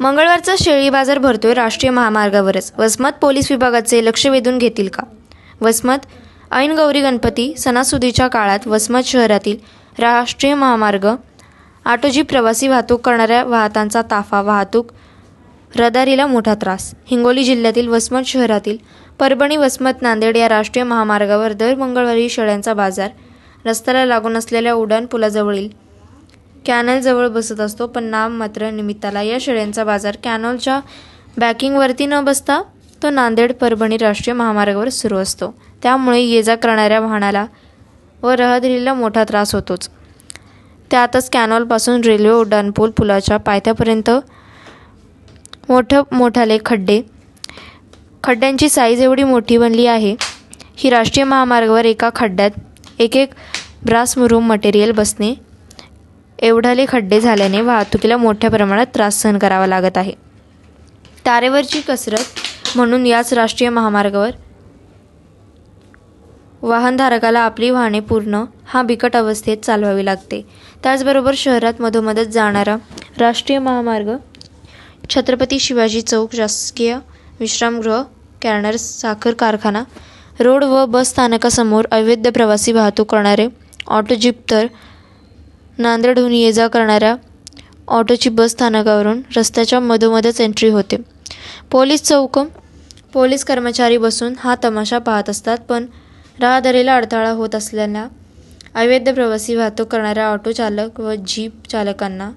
मंगळवारचा शेळी बाजार भरतोय राष्ट्रीय महामार्गावरच. वसमत पोलीस विभागाचे लक्ष वेधून घेतील का? वसमत ऐन गौरी गणपती सणासुदीच्या काळात वसमत शहरातील राष्ट्रीय महामार्ग आटोजी प्रवासी वाहतूक करणाऱ्या वाहतांचा ताफा वाहतूक रहदारीला मोठा त्रास. हिंगोली जिल्ह्यातील वसमत शहरातील परभणी वसमत नांदेड या राष्ट्रीय महामार्गावर दर मंगळवारी शेळ्यांचा बाजार रस्त्याला लागून असलेल्या उड्डाण पुलाजवळील कॅनलजवळ बसत असतो पण नाम मात्र निमित्ताला. या शेळ्यांचा बाजार कॅनलच्या बॅकिंगवरती न बसता तो नांदेड परभणी राष्ट्रीय महामार्गावर सुरू असतो. त्यामुळे ये जा करणाऱ्या वाहनाला व रहदारीला मोठा त्रास होतोच. त्यातच कॅनॉलपासून रेल्वे उड्डाणपूल पुलाच्या पायथ्यापर्यंत मोठं मोठाले खड्डे. खड्ड्यांची साईज एवढी मोठी बनली आहे ही राष्ट्रीय महामार्गावर एका खड्ड्यात एक एक ब्रास मुरूम मटेरियल बसणे एवढाले खड्डे झाल्याने वाहतुकीला मोठ्या प्रमाणात त्रास सहन करावा लागत आहे. तारेवरची कसरत म्हणून याच राष्ट्रीय महामार्गावर वाहनधारकाला आपली वाहने पूर्ण हा बिकट अवस्थेत चालवावी लागते. त्याचबरोबर शहरात मधोमधच जाणारा राष्ट्रीय महामार्ग छत्रपती शिवाजी चौक शासकीय विश्रामगृह कॅनर साखर कारखाना रोड व बस स्थानकासमोर अवैध प्रवासी वाहतूक करणारे ऑटो जीप तर नांदेडहून ये जा करणाऱ्या ऑटोची बस स्थानकावरून रस्त्याच्या मधोमधच एंट्री होते. पोलीस चौक पोलीस कर्मचारी बसून हा तमाशा पाहत असतात पण राहदारीला अडथळा होत असलेल्या अवैध प्रवासी वाहतूक करणाऱ्या ऑटो चालक व जीप चालकांना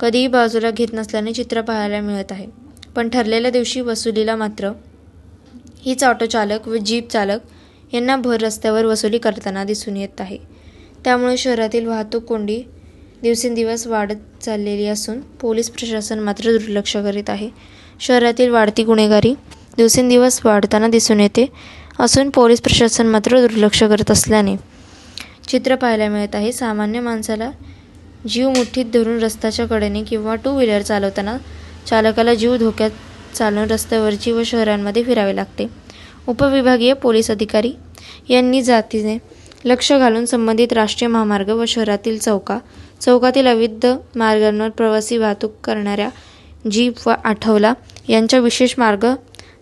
कधीही बाजूला घेत नसल्याने चित्र पाहायला मिळत आहे. पण ठरलेल्या दिवशी वसुलीला मात्र हीच ऑटो चालक व जीप चालक यांना भर रस्त्यावर वसुली करताना दिसून येत आहे. त्यामुळे शहरातील वाहतूक कोंडी दिवसेंदिवस वाढत चाललेली असून पोलीस प्रशासन मात्र दुर्लक्ष करीत आहे. शहरातील वाढती गुन्हेगारी दिवसेंदिवस वाढताना दिसून येते असून पोलीस प्रशासन मात्र दुर्लक्ष करत असल्याने चित्र पाहायला मिळत आहे. सामान्य माणसाला जीव मुठ्ठीत धरून रस्त्याच्या कडेने किंवा टू व्हीलर चालवताना चालकाला जीव धोक्यात चालून रस्त्यावरची व शहरांमध्ये फिरावे लागते. उपविभागीय पोलीस अधिकारी यांनी जातीने लक्ष घालून संबंधित राष्ट्रीय महामार्ग व शहरातील चौका चौकातील अवैध मार्गांवर प्रवासी वाहतूक करणाऱ्या जीप व आठवला यांच्या विशेष मार्ग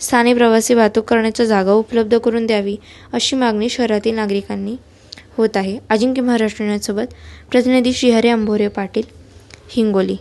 स्थानिक प्रवासी वाहतूक करण्याच्या जागा उपलब्ध करून द्यावी अशी मागणी शहरातील नागरिकांनी होत आहे. अजिंक्य महाराष्ट्र प्रतिनिधी श्रीहरी अंभोरे पाटील हिंगोली.